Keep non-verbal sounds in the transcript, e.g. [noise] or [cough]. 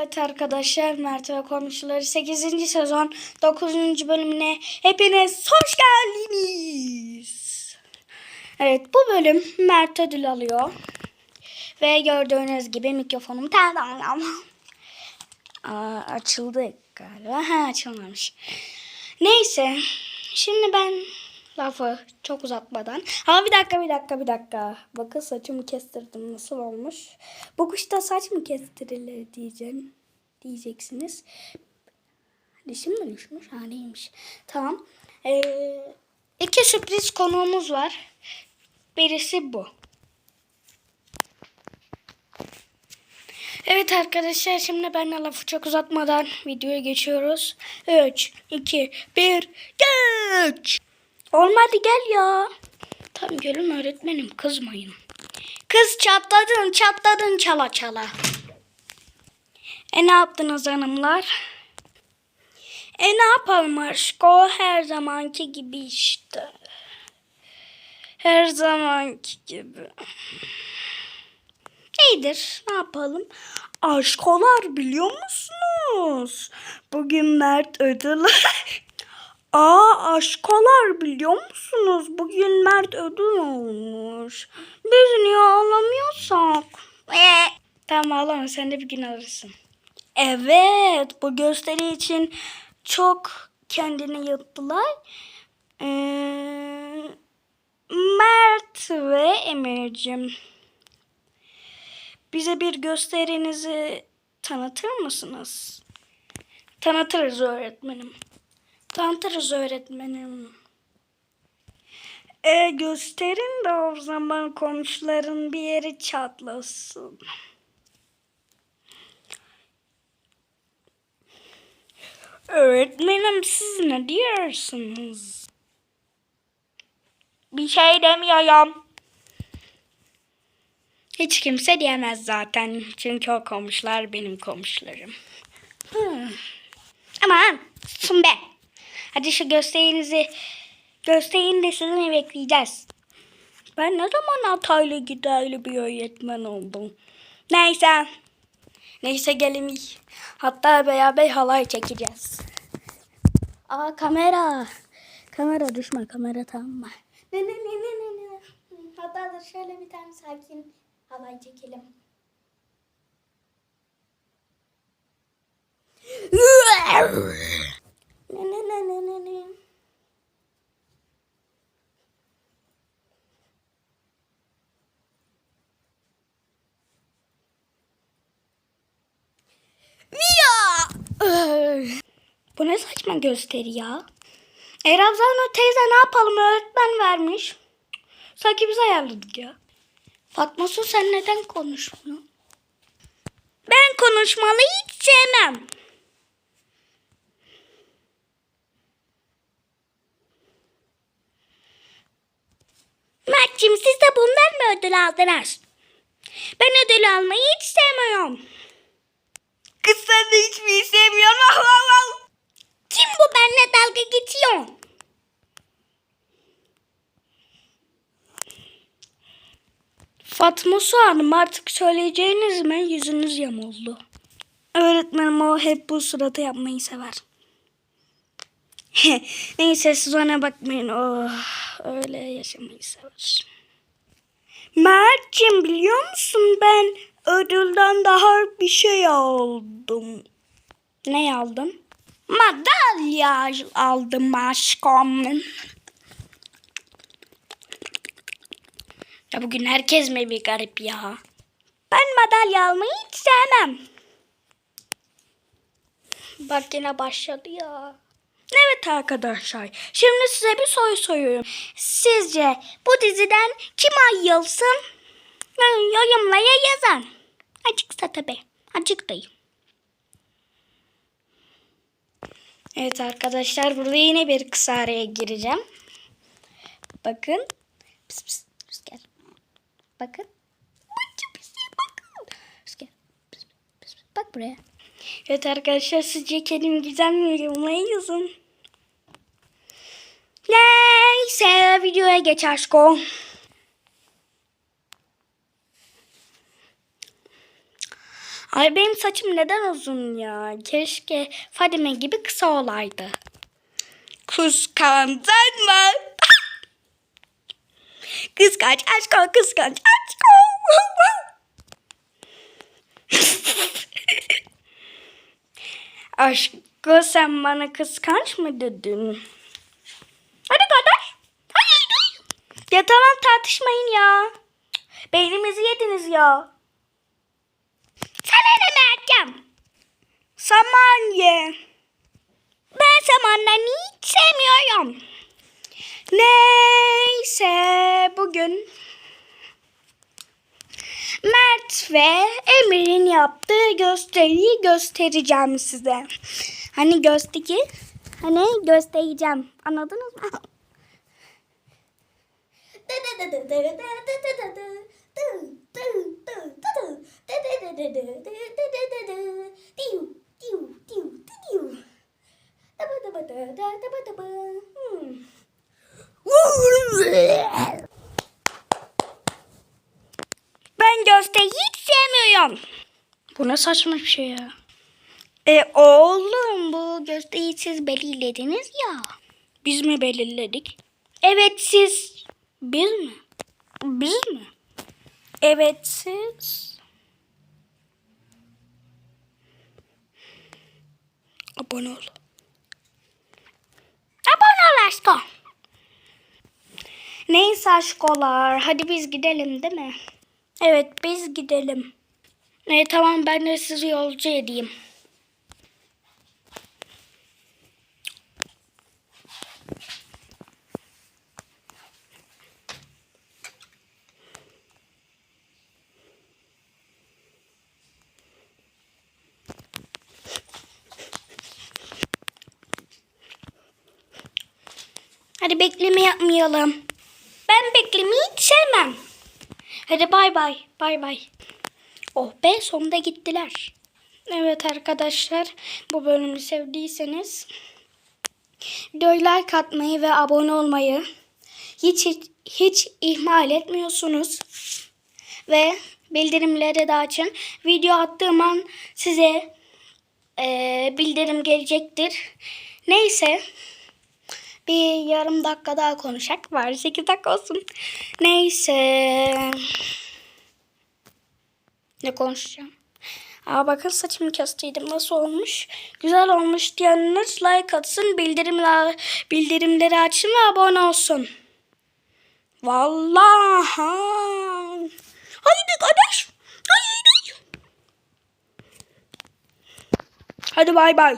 Evet arkadaşlar Mert ve Komşuları 8. sezon 9. bölümüne hepiniz hoş geldiniz. Evet bu bölüm Mert ödül alıyor. Ve gördüğünüz gibi mikrofonum tadam. Aa, açıldı galiba. Ha açılmamış. Neyse. Şimdi ben lafı çok uzatmadan. Ama bir dakika bir dakika bir dakika. Bakın saçımı kestirdim. Nasıl olmuş? Bu kuşta saç mı kestirilir diyeceğim. Diyeceksiniz. Dişim mi düşmüş? Ha değilmiş. Tamam. Ee, iki sürpriz konuğumuz var. Birisi bu. Evet arkadaşlar şimdi ben lafı çok uzatmadan videoya geçiyoruz. 3, 2, 1, geç! Olmadı gel ya. Tamam gelin öğretmenim kızmayın. Kız çatladın çatladın çala çala. E ne yaptınız hanımlar? E ne yapalım aşko her zamanki gibi işte. Her zamanki gibi. İyidir. Ne yapalım? Aşkolar biliyor musunuz? Bugün Mert ödül... [laughs] Aa aşkolar biliyor musunuz? Bugün Mert ödül olmuş. Biz niye ağlamıyorsak? Ee, tamam ağlama sen de bir gün alırsın. Evet bu gösteri için çok kendini yıptılar. Ee, Mert ve Emir'cim bize bir gösterinizi tanıtır mısınız? Tanıtırız öğretmenim. Tanıtırız öğretmenim. E gösterin de o zaman komşuların bir yeri çatlasın. Öğretmenim siz ne diyorsunuz? Bir şey demiyorum. Hiç kimse diyemez zaten. Çünkü o komşular benim komşularım. Hmm. Aman susun be. Hadi şu gösterinizi gösterin de sizinle bekleyeceğiz. Ben ne zaman Hataylı giderli bir öğretmen oldum. Neyse. Neyse gelin. Hatta beraber halay çekeceğiz. Aa kamera. Kamera düşme kamera tamam mı? Ne ne ne ne ne ne. Hatta da şöyle bir tane sakin halay çekelim. [laughs] Ne ne ne ne ne ne. Ya! Bu ne saçma gösteri ya. E Ramazan teyze ne yapalım öğretmen vermiş. Sanki biz ayarladık ya. Fatma Su sen neden konuşmuyorsun? Ben konuşmalı hiç sevmem. Mert'cim siz de bundan mı ödül aldınız? Ben ödül almayı hiç sevmiyorum. Kız sen de hiçbir şey sevmiyorsun. Kim bu benimle dalga geçiyor? Fatma Su Hanım artık söyleyeceğiniz mi? Yüzünüz yamuldu. Öğretmenim o hep bu suratı yapmayı sever. [laughs] Neyse siz ona bakmayın. Oh, öyle yaşamayı sever. Mert'cim biliyor musun ben ödülden daha bir şey aldım. Ne aldın? Madalya aldım aşkım. Ya bugün herkes mi bir garip ya? Ben madalya almayı hiç sevmem. Bak yine başladı ya. Evet arkadaşlar. Şimdi size bir soru soruyorum. Sizce bu diziden kim ayılsın? Yorumlara yazın. Açıksa tabi. Açıklayın. Evet arkadaşlar burada yine bir kısa araya gireceğim. Bakın. Pıs pıs rüzgar. Bakın. Pisi bakın. Bak buraya. Evet arkadaşlar sizce kelim güzel mi yorumlara yazın. Neyse videoya geç aşko. Ay benim saçım neden uzun ya? Keşke Fadime gibi kısa olaydı. Kıskandın mı? Kıskanç aşko kıskanç aşko. [laughs] Aşkı sen bana kıskanç mı dedin? Hadi kardeş. Hadi. Ya tamam tartışmayın ya. Beynimizi yediniz ya. Sana ne Mert'cim? Saman ye. Ben samandan hiç sevmiyorum. Neyse bugün Mert ve Emir'in yaptığı gösteriyi göstereceğim size. Hani gösteri, hani göstereceğim. Anladınız mı? Ben gösteri hiç sevmiyorum. Bu ne saçma bir şey ya. E oğlum bu gösteriyi siz belirlediniz ya. Biz mi belirledik? Evet siz. Biz mi? Biz mi? Evet siz. Abone ol. Abone ol aşkım. Neyse aşkolar. Hadi biz gidelim değil mi? Evet biz gidelim. E, tamam ben de sizi yolcu edeyim. Hadi bekleme yapmayalım. Ben beklemeyi hiç sevmem. Hadi bay bay. Bay bay. Oh be sonunda gittiler. Evet arkadaşlar bu bölümü sevdiyseniz videoyu like atmayı ve abone olmayı hiç hiç, hiç ihmal etmiyorsunuz. Ve bildirimleri de açın. Video attığım an size eee, bildirim gelecektir. Neyse bir yarım dakika daha konuşak var. 8 dakika olsun. Neyse. Ne konuşacağım? Aa bakın saçımı kestiydim. Nasıl olmuş? Güzel olmuş diyenler like atsın. Bildirimler, bildirimleri açın ve abone olsun. Vallahi. Haydi kardeş. Haydi. Hadi bay bay.